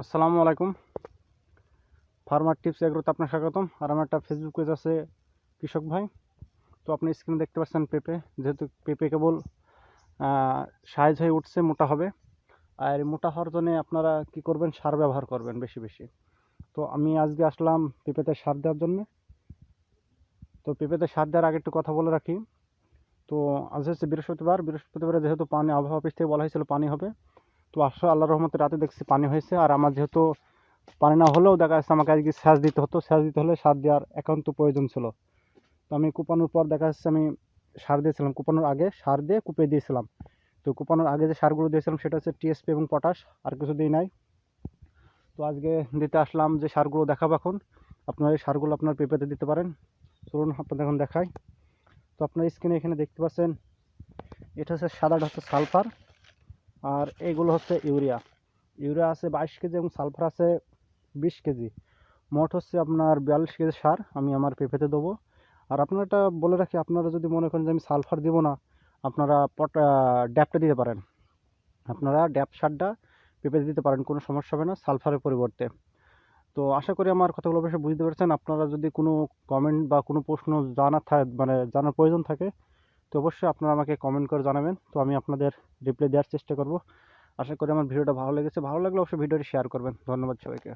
আসসালামু আলাইকুম। Farmer tips এগ্রোতে আপনার স্বাগতম। আর আমার একটা ফেসবুক পেজ আছে কৃষক ভাই। তো আপনি স্ক্রিনে দেখতে পাচ্ছেন পেঁপে। যেহেতু পেঁপে কেবল সাইজ হয়ে উঠছে, মোটা হবে। আর মোটা হওয়ার জন্য আপনারা কি করবেন? সার ব্যবহার করবেন বেশি বেশি। তো আমি আজকে আসলাম পেঁপেতে সার দেওয়ার জন্য। তো পেঁপেতে সার দেওয়ার আগে একটু কথা বলে রাখি। তো আজ হচ্ছে বৃহস্পতিবার। বৃহস্পতিবারে যেহেতু পানি আবহাওয়া অফিস থেকে বলা হয়েছিল পানি হবে। তো আসলে আল্লাহ রহমতে রাতে দেখছি পানি হয়েছে। আর আমার যেহেতু পানি না হলেও দেখা যাচ্ছে আমাকে আজকে সেচ দিতে হতো। সেচ দিতে হলে সার দেওয়ার একান্ত প্রয়োজন ছিল। তো আমি কুপানোর পর দেখা যাচ্ছে আমি সার দিয়েছিলাম, কুপানোর আগে সার দিয়ে কুপে দিয়েছিলাম। তো কুপানোর আগে যে সারগুলো দিয়েছিলাম সেটা হচ্ছে টিএসপি এবং পটাশ আর কিছু দিই নাই। তো আজকে দিতে আসলাম যে সারগুলো দেখাবো এখন। আপনার এই সারগুলো আপনার পেঁপেতে দিতে পারেন। চলুন আপনাদের এখন দেখাই। তো আপনার স্ক্রিনে এখানে দেখতে পাচ্ছেন, এটা হচ্ছে সাদাটা হচ্ছে সালফার। আর এগুলো হচ্ছে ইউরিয়া। ইউরিয়া আছে বাইশ কেজি এবং সালফার আছে বিশ কেজি। মোট হচ্ছে আপনার বিয়াল্লিশ কেজি সার আমি আমার পেঁপেতে দেবো। আর আপনারা এটা বলে রাখি, আপনারা যদি মনে করেন যে আমি সালফার দিব না, আপনারা পট ড্যাপটা দিতে পারেন। আপনারা ড্যাপ সারটা পেঁপেতে দিতে পারেন, কোনো সমস্যা হবে না সালফারের পরিবর্তে। তো আশা করি আমার কথাগুলো অবশ্যই বুঝতে পেরেছেন। আপনারা যদি কোনো কমেন্ট বা কোনো প্রশ্ন জানার থাকে মানে জানার প্রয়োজন থাকে তো অবশ্যই আপনারা আমাকে কমেন্ট করে জানাবেন। তো আমি আপনাদের রিপ্লাই দেওয়ার চেষ্টা করব। আশা করি আমার ভিডিওটা ভালো লেগেছে। ভালো লাগলে অবশ্যই ভিডিওটি শেয়ার করবেন। ধন্যবাদ সবাইকে।